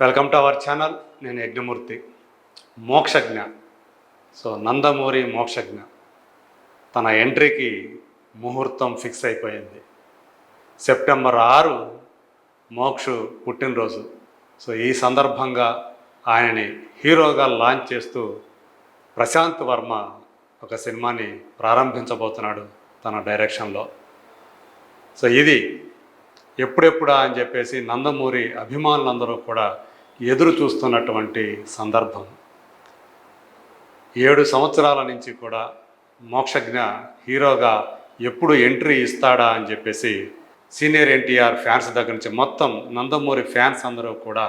Welcome to our channel నేను Yagnamurthy. Mokshagna. So Nandamuri Mokshagna. తన ఎంట్రీకి ముహూర్తం ఫిక్స్ అయిపోయింది. సెప్టెంబర్ ఆరు మోక్షు పుట్టినరోజు. సో ఈ సందర్భంగా ఆయనని హీరోగా లాంచ్ చేస్తూ ప్రశాంత్ వర్మ ఒక సినిమాని ప్రారంభించబోతున్నాడు తన డైరెక్షన్లో. సో ఇది ఎప్పుడెప్పుడా అని చెప్పేసి నందమూరి అభిమానులందరూ కూడా ఎదురు చూస్తున్నటువంటి సందర్భం. ఏడు సంవత్సరాల నుంచి కూడా మోక్షజ్ఞ హీరోగా ఎప్పుడు ఎంట్రీ ఇస్తాడా అని చెప్పేసి సీనియర్ ఎన్టీఆర్ ఫ్యాన్స్ దగ్గర నుంచి మొత్తం నందమూరి ఫ్యాన్స్ అందరూ కూడా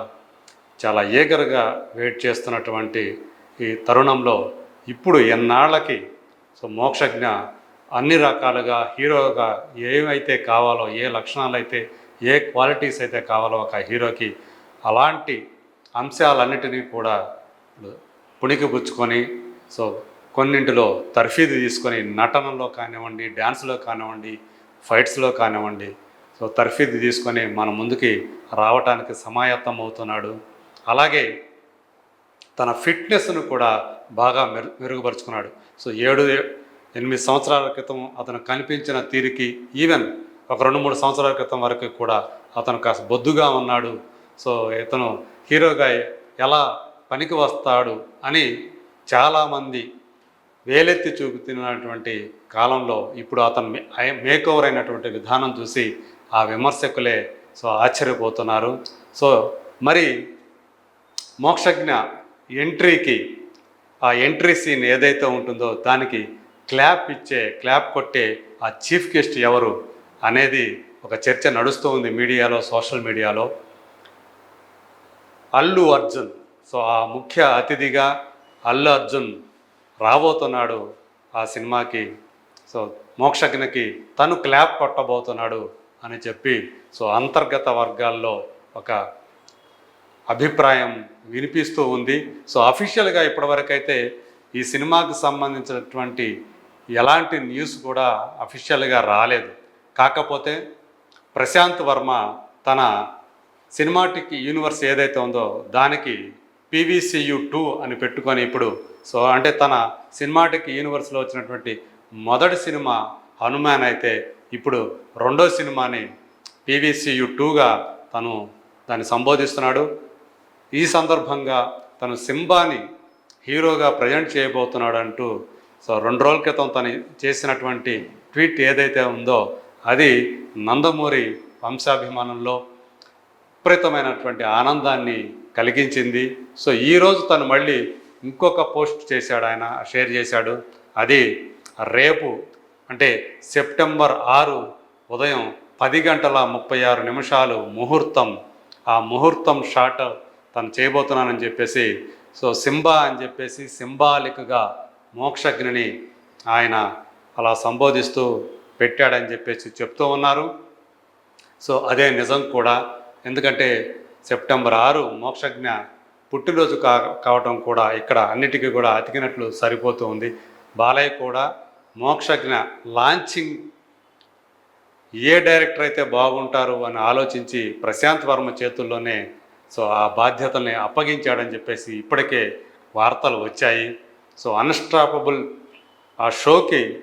చాలా ఏగర్గా వెయిట్ చేస్తున్నటువంటి ఈ తరుణంలో ఇప్పుడు ఎన్నాళ్ళకి సో మోక్షజ్ఞ అన్ని రకాలుగా హీరోగా ఏమైతే కావాలో ఏ లక్షణాలు అయితే ఏ క్వాలిటీస్ అయితే కావాలో ఒక హీరోకి అలాంటి అంశాలన్నిటినీ కూడా పుణికిపుచ్చుకొని సో కొన్నింటిలో తర్ఫీదు తీసుకొని నటనలో కానివ్వండి డ్యాన్స్లో కానివ్వండి ఫైట్స్లో కానివ్వండి సో తర్ఫీదు తీసుకొని మన ముందుకి రావటానికి సమాయత్తం అవుతున్నాడు. అలాగే తన ఫిట్నెస్ను కూడా బాగా మెరు మెరుగుపరుచుకున్నాడు. సో ఏడు ఎనిమిది సంవత్సరాల క్రితం అతను కనిపించిన తీరికి ఈవెన్ ఒక రెండు మూడు సంవత్సరాల క్రితం వరకు కూడా అతను కాస్త బొద్దుగా ఉన్నాడు. సో ఇతను హీరోగా ఎలా పనికి వస్తాడు అని చాలామంది వేలెత్తి చూపుతున్నటువంటి కాలంలో ఇప్పుడు అతను మేక్ ఓవర్ అయినటువంటి విధానం చూసి ఆ విమర్శకులే సో ఆశ్చర్యపోతున్నారు. సో మరి మోక్షజ్ఞ ఎంట్రీకి ఆ ఎంట్రీ సీన్ ఏదైతే ఉంటుందో దానికి క్లాప్ ఇచ్చే క్లాప్ కొట్టే ఆ చీఫ్ గెస్ట్ ఎవరు అనేది ఒక చర్చ నడుస్తూ ఉంది మీడియాలో సోషల్ మీడియాలో. అల్లు అర్జున్. సో ఆ ముఖ్య అతిథిగా అల్లు అర్జున్ రాబోతున్నాడు ఆ సినిమాకి. సో మోక్షజ్ఞకి తను క్లాప్ కొట్టబోతున్నాడు అని చెప్పి సో అంతర్గత వర్గాల్లో ఒక అభిప్రాయం వినిపిస్తూ ఉంది. సో అఫీషియల్గా ఇప్పటివరకైతే ఈ సినిమాకు సంబంధించినటువంటి ఎలాంటి న్యూస్ కూడా అఫీషియల్గా రాలేదు. కాకపోతే ప్రశాంత్ వర్మ తన సినిమాటిక్ యూనివర్స్ ఏదైతే ఉందో దానికి పీవీసీయు టూ అని పెట్టుకొని ఇప్పుడు సో అంటే తన సినిమాటిక్ యూనివర్స్లో వచ్చినటువంటి మొదటి సినిమా హనుమాన్ అయితే ఇప్పుడు రెండో సినిమాని పీవీసీయు టూగా తను దాన్ని సంబోధిస్తున్నాడు. ఈ సందర్భంగా తను సింబాని హీరోగా ప్రజెంట్ చేయబోతున్నాడు అంటూ సో రెండు రోజుల క్రితం తను చేసినటువంటి ట్వీట్ ఏదైతే ఉందో అది నందమూరి వంశాభిమానంలో విపరీతమైనటువంటి ఆనందాన్ని కలిగించింది. సో ఈరోజు తను మళ్ళీ ఇంకొక పోస్ట్ చేశాడు ఆయన షేర్ చేశాడు. అది రేపు అంటే సెప్టెంబర్ ఆరు ఉదయం పది గంటల ముప్పై ఆరు నిమిషాలు ముహూర్తం. ఆ ముహూర్తం షాట్ తను చేయబోతున్నానని చెప్పేసి సో సింబా అని చెప్పేసి సింబాలిక్గా మోక్షజ్ఞని ఆయన అలా సంబోధిస్తూ పెట్టాడని చెప్పేసి చెప్తూ ఉన్నారు. సో అదే నిజం కూడా. ఎందుకంటే సెప్టెంబర్ ఆరు మోక్షజ్ఞ పుట్టినరోజు కా కావటం కూడా ఇక్కడ అన్నిటికీ కూడా అతికినట్లు సరిపోతూ ఉంది. బాలయ్య కూడా మోక్షజ్ఞ లాంచింగ్ ఏ డైరెక్టర్ అయితే బాగుంటారు అని ఆలోచించి ప్రశాంత్ వర్మ చేతుల్లోనే సో ఆ బాధ్యతల్ని అప్పగించాడని చెప్పేసి ఇప్పటికే వార్తలు వచ్చాయి. సో అన్స్టాపబుల్ ఆ షోకి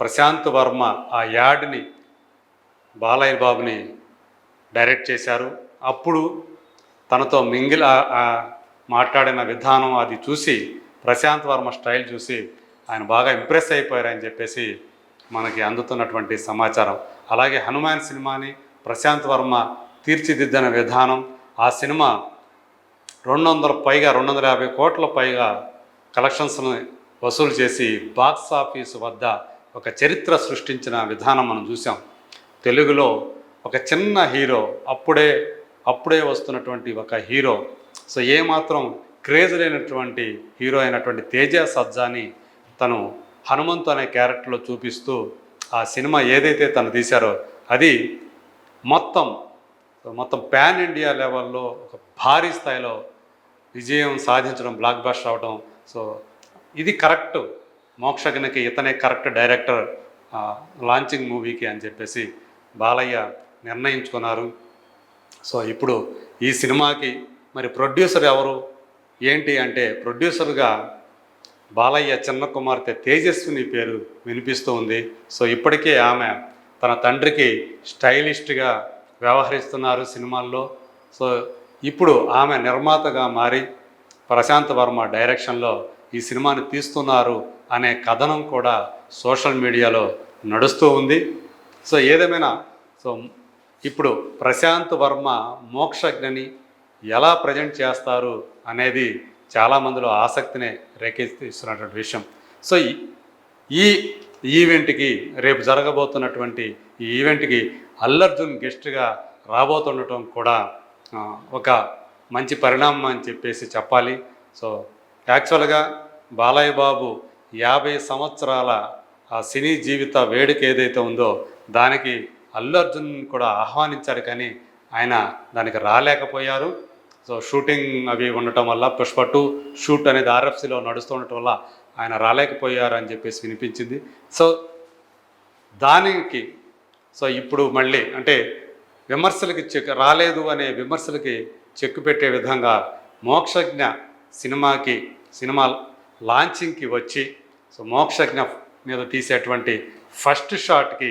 ప్రశాంత్ వర్మ ఆ యాడ్ని బాలయ్య బాబుని డైరెక్ట్ చేశారు. అప్పుడు తనతో మింగిల్ మాట్లాడిన విధానం అది చూసి ప్రశాంత్ వర్మ స్టైల్ చూసి ఆయన బాగా ఇంప్రెస్ అయిపోయారని చెప్పేసి మనకి అందుతున్నటువంటి సమాచారం. అలాగే హనుమాన్ సినిమాని ప్రశాంత్ వర్మ తీర్చిదిద్దిన విధానం ఆ సినిమా రెండు వందల పైగా రెండు వందల యాభై కోట్ల పైగా కలెక్షన్స్ని వసూలు చేసి బాక్స్ ఆఫీస్ వద్ద ఒక చరిత్ర సృష్టించిన విధానం మనం చూసాం తెలుగులో ఒక చిన్న హీరో అప్పుడే అప్పుడే వస్తున్నటువంటి ఒక హీరో. సో ఏమాత్రం క్రేజ్ లేనటువంటి హీరో అయినటువంటి తేజ సజ్జాని తను హనుమంతు అనే క్యారెక్టర్లో చూపిస్తూ ఆ సినిమా ఏదైతే తను తీశారో అది మొత్తం మొత్తం పాన్ ఇండియా లెవెల్లో ఒక భారీ స్థాయిలో విజయం సాధించడం బ్లాక్ బాస్ట్ అవడం సో ఇది కరెక్ట్. మోక్షజ్ఞకి ఇతనే కరెక్ట్ డైరెక్టర్ లాంచింగ్ మూవీకి అని చెప్పేసి బాలయ్య నిర్ణయించుకున్నారు. సో ఇప్పుడు ఈ సినిమాకి మరి ప్రొడ్యూసర్ ఎవరు? ఏంటి అంటే ప్రొడ్యూసర్గా బాలయ్య చిన్న కుమార్తె తేజస్విని పేరు వినిపిస్తూ ఉంది. సో ఇప్పటికే ఆమె తన తండ్రికి స్టైలిస్ట్గా వ్యవహరిస్తున్నారు సినిమాల్లో. సో ఇప్పుడు ఆమె నిర్మాతగా మారి ప్రశాంత్ వర్మ డైరెక్షన్లో ఈ సినిమాని తీస్తున్నారు అనే కథనం కూడా సోషల్ మీడియాలో నడుస్తూ ఉంది. సో ఏదేమైనా సో ఇప్పుడు ప్రశాంత్ వర్మ మోక్షజ్ఞని ఎలా ప్రజెంట్ చేస్తారు అనేది చాలామందిలో ఆసక్తిని రేకెత్తిస్తున్నటువంటి విషయం. సో ఈ- ఈ ఈవెంట్కి రేపు జరగబోతున్నటువంటి ఈ ఈవెంట్కి అల్లర్జున్ గెస్ట్గా రాబోతుండటం కూడా ఒక మంచి పరిణామం అని చెప్పేసి చెప్పాలి. సో యాక్చువల్గా బాలయ్య బాబు యాభై సంవత్సరాల ఆ సినీ జీవిత వేడుక ఏదైతే ఉందో దానికి అల్లు అర్జున్ కూడా ఆహ్వానించారు కానీ ఆయన దానికి రాలేకపోయారు. సో షూటింగ్ అవి ఉండటం వల్ల పుష్ప టూ షూట్ అనేది ఆర్ఎఫ్సిలో నడుస్తూ ఉండటం వల్ల ఆయన రాలేకపోయారు అని చెప్పేసి వినిపించింది. సో దానికి సో ఇప్పుడు మళ్ళీ అంటే విమర్శలకి రాలేదు అనే విమర్శలకి చెక్కు పెట్టే విధంగా మోక్షజ్ఞ సినిమాకి సినిమా లాంచింగ్కి వచ్చి సో మోక్షజ్ఞ మీద తీసేటువంటి ఫస్ట్ షాట్కి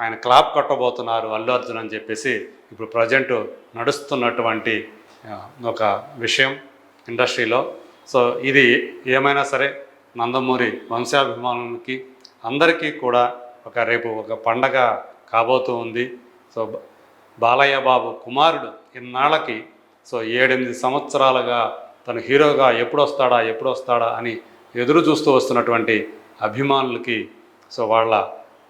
ఆయన క్లాప్ కట్టబోతున్నారు అల్లు అర్జున్ అని చెప్పేసి ఇప్పుడు ప్రజెంట్ నడుస్తున్నటువంటి ఒక విషయం ఇండస్ట్రీలో. సో ఇది ఏమైనా సరే నందమూరి వంశాభిమానులకి అందరికీ కూడా ఒక రేపు ఒక పండగ కాబోతూ ఉంది. సో బాలయ్య బాబు కుమారుడు ఇన్నాళ్ళకి సో ఏడెనిమిది సంవత్సరాలుగా తను హీరోగా ఎప్పుడు వస్తాడా ఎప్పుడు వస్తాడా అని ఎదురు చూస్తూ వస్తున్నటువంటి అభిమానులకి సో వాళ్ళ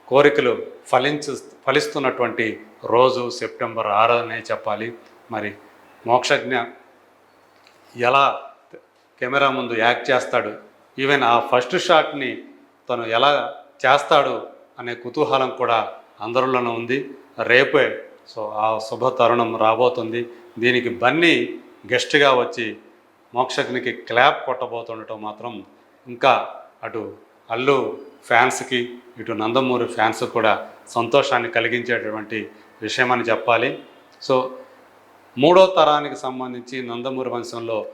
కోరికలు ఫలించు ఫలిస్తున్నటువంటి రోజు సెప్టెంబర్ ఆరనే చెప్పాలి. మరి మోక్షజ్ఞ ఎలా కెమెరా ముందు యాక్ట్ చేస్తాడు ఈవెన్ ఆ ఫస్ట్ షాట్ని తను ఎలా చేస్తాడు అనే కుతూహలం కూడా అందరిలోనూ ఉంది. రేపే సో ఆ శుభ తరుణం రాబోతుంది. దీనికి బన్నీ గెస్ట్గా వచ్చి మోక్షజ్ఞకి క్లాప్ కొట్టబోతుండటం మాత్రం ఇంకా అటు అల్లు ఫ్యాన్స్కి ఇటు నందమూరి ఫ్యాన్స్ కూడా సంతోషాన్ని కలిగించేటటువంటి విషయమని చెప్పాలి. సో మూడో తరానికి సంబంధించి నందమూరి వంశంలో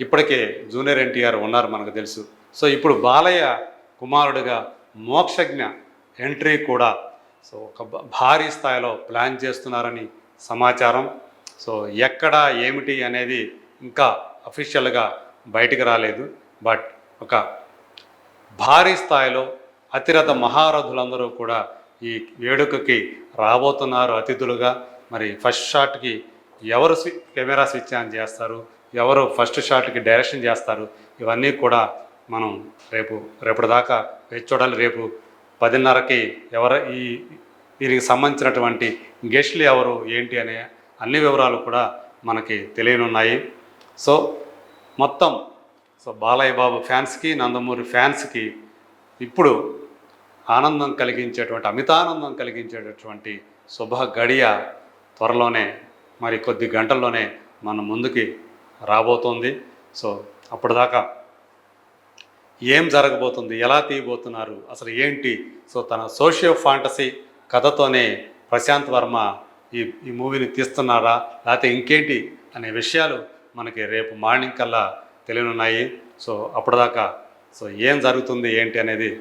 ఇప్పటికే జూనియర్ ఎన్టీఆర్ ఉన్నారు మనకు తెలుసు. సో ఇప్పుడు బాలయ్య కుమారుడిగా మోక్షజ్ఞ ఎంట్రీ కూడా సో ఒక భారీ స్థాయిలో ప్లాన్ చేస్తున్నారని సమాచారం. సో ఎక్కడ ఏమిటి అనేది ఇంకా అఫీషియల్గా బయటికి రాలేదు. బట్ ఒక భారీ స్థాయిలో అతిరథ మహారథులందరూ కూడా ఈ వేడుకకి రాబోతున్నారు అతిథులుగా. మరి ఫస్ట్ షాట్కి ఎవరు స్వి కెమెరా స్విచ్ ఆన్ చేస్తారు? ఎవరు ఫస్ట్ షాట్కి డైరెక్షన్ చేస్తారు? ఇవన్నీ కూడా మనం రేపు రేపటి దాకా వేచి చూడాలి. రేపు పదిన్నరకి ఎవరు ఈ దీనికి సంబంధించినటువంటి గెస్ట్లు ఎవరు ఏంటి అనే అన్ని వివరాలు కూడా మనకి తెలియనున్నాయి. సో మొత్తం సో బాలయ్య బాబు ఫ్యాన్స్కి నందమూరి ఫ్యాన్స్కి ఇప్పుడు ఆనందం కలిగించేటువంటి అమితానందం కలిగించేటటువంటి శుభ గడియ త్వరలోనే మరి కొద్ది గంటల్లోనే మన ముందుకి రాబోతోంది. సో అప్పటిదాకా ఏం జరగబోతుంది? ఎలా తీయబోతున్నారు? అసలు ఏంటి? సో తన సోషియో ఫాంటసీ కథతోనే ప్రశాంత్ వర్మ ఈ ఈ మూవీని తీస్తున్నారా? లేకపోతే ఇంకేంటి అనే విషయాలు మనకి రేపు మార్నింగ్ కల్లా తెలియనున్నాయి. సో అప్పటిదాకా సో ఏం జరుగుతుంది ఏంటి అనేది